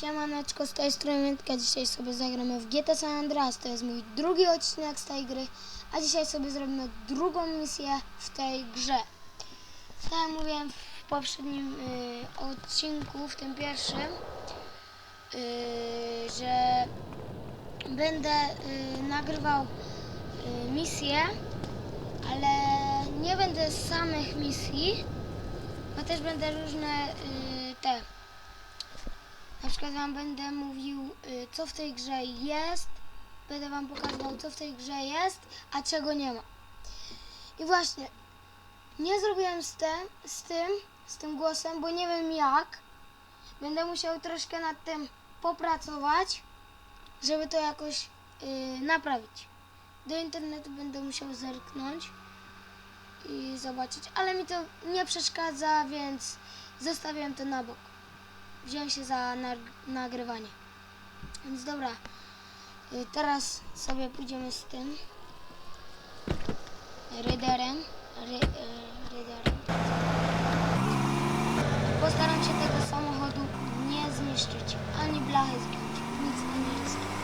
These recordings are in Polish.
Siemaneczko, z tej strony. Dzisiaj sobie zagramy w GTA San Andreas. To jest mój drugi odcinek z tej gry, a dzisiaj sobie zrobimy drugą misję w tej grze. Tak jak mówiłem w poprzednim y, odcinku, w tym pierwszym, y, że będę y, nagrywał y, misje, ale nie będę samych misji, bo też będę różne y, te na przykład wam będę mówił, y, co w tej grze jest, będę wam pokazywał, co w tej grze jest, a czego nie ma. I właśnie, nie zrobiłem z tym, z tym, z tym głosem, bo nie wiem jak. Będę musiał troszkę nad tym popracować, żeby to jakoś y, naprawić. Do internetu będę musiał zerknąć i zobaczyć, ale mi to nie przeszkadza, więc zostawiam to na bok wziąłem się za nag- nagrywanie. Więc dobra, y, teraz sobie pójdziemy z tym Ryderem. Ry, y, Ryderem. Postaram się tego samochodu nie zniszczyć, ani blachy zgiąć, nic nie ryzykuję.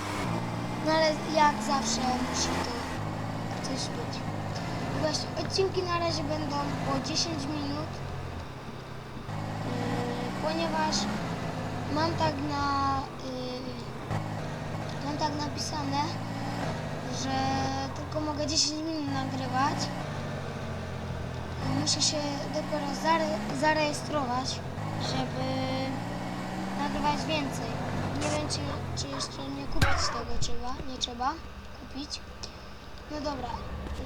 No ale jak zawsze musi to coś być. Właśnie, odcinki na razie będą po 10 minut, Yy, ponieważ mam tak na yy, mam tak napisane, że tylko mogę 10 minut nagrywać. Muszę się dopiero zare, zarejestrować, żeby nagrywać więcej. Nie wiem, czy, czy jeszcze nie kupić tego trzeba, nie trzeba kupić. No dobra. Yy,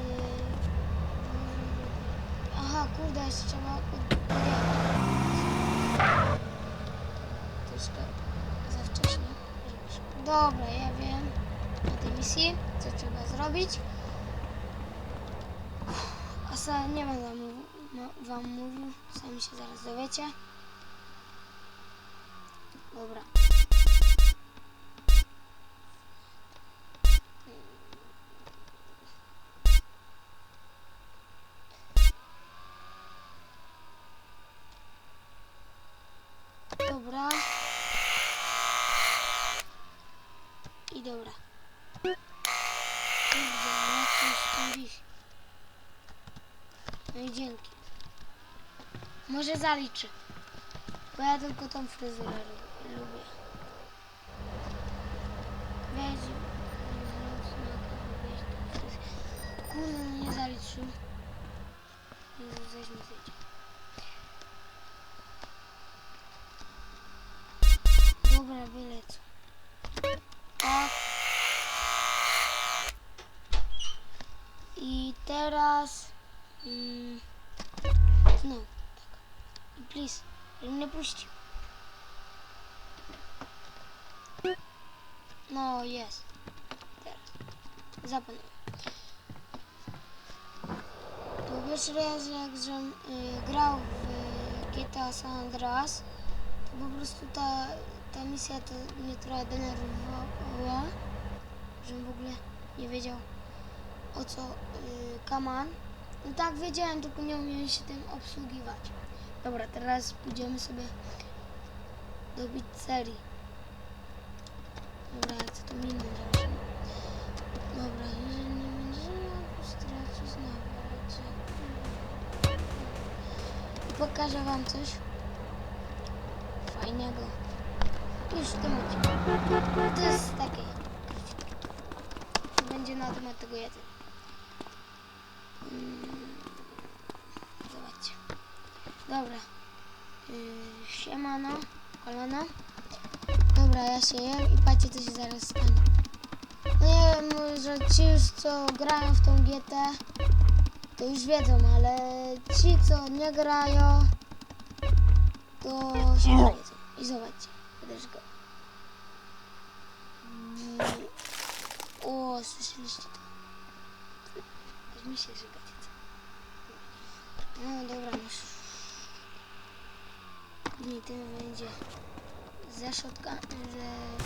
aha, kurde, jeszcze trzeba pod- podjechać. Troszkę za wcześnie. żeby- Dobra, ja wiem na tej misji, co trzeba zrobić. A sam nie będę wam mówił, sami się zaraz dowiecie. Dobra. No i dzięki. Może zaliczy. Bo ja tylko tą fryzurę lubię. Weź. Kurde, no nie zaliczył. Jezu, zaś mi zjedzie. Dobra, wylec. Puścił. No, jest. Teraz. Zapomnę. To pierwszy raz jak żem y, grał w GTA San Andreas, to po prostu ta, ta misja to mnie trochę denerwowała, żebym w ogóle nie wiedział o co y, kaman. No tak wiedziałem, tylko nie umiałem się tym obsługiwać. Dobra, teraz pójdziemy sobie do serii. Dobra, ja chcę to minę zrobić. Dobra, jeżeli nie będziemy stracić nawet. Pokażę wam coś fajnego. Już tym odcinku. To jest takie. To będzie na temat tego jedzenia. Mm. Dobra. Yy, siemano. Kolano. Dobra, ja się jem i patrzcie co się zaraz stanie. No nie wiem, może ci już co grają w tą GT to już wiedzą, ale ci co nie grają to się dowiedzą. I zobaczcie, też go. Mm. O, słyszeliście to? Aż się żygacie. No dobra, już. Nie, tym będzie ze środka, ze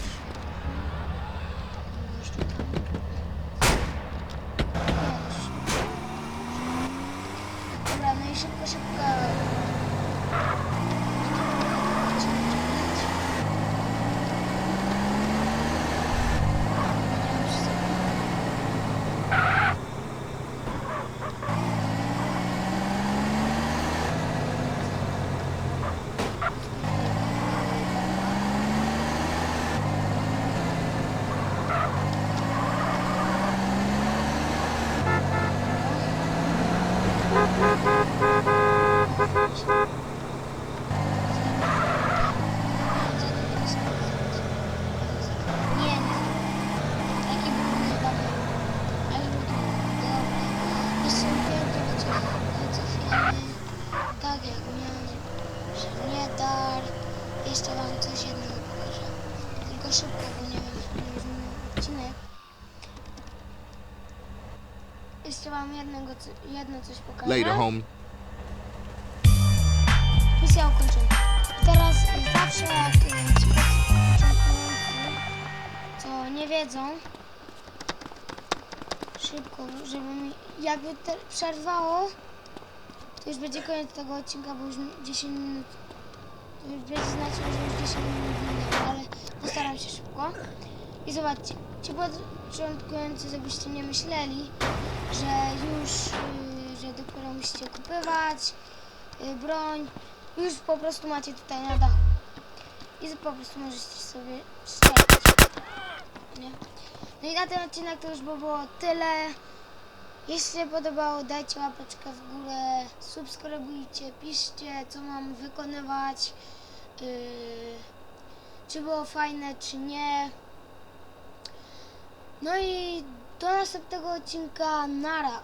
wam jednego, co- jedno coś pokażę. Later, home. Misja ukończona. I teraz zawsze jak y, ci początkujący, co nie wiedzą, szybko, żeby mi, jakby te przerwało, to już będzie koniec tego odcinka, bo już mi 10 minut, to już będzie znaczyło, że już 10 minut minęło, ale postaram się szybko. I zobaczcie, ci początkujący, żebyście nie myśleli, że już, y, że dopiero musicie kupywać y, broń, już po prostu macie tutaj na dachu. I po prostu możecie sobie strzelać. Nie? No i na ten odcinek to już by było tyle. Jeśli się podobało, dajcie łapeczkę w górę, subskrybujcie, piszcie, co mam wykonywać, yy, czy było fajne, czy nie. No i do następnego odcinka, nara!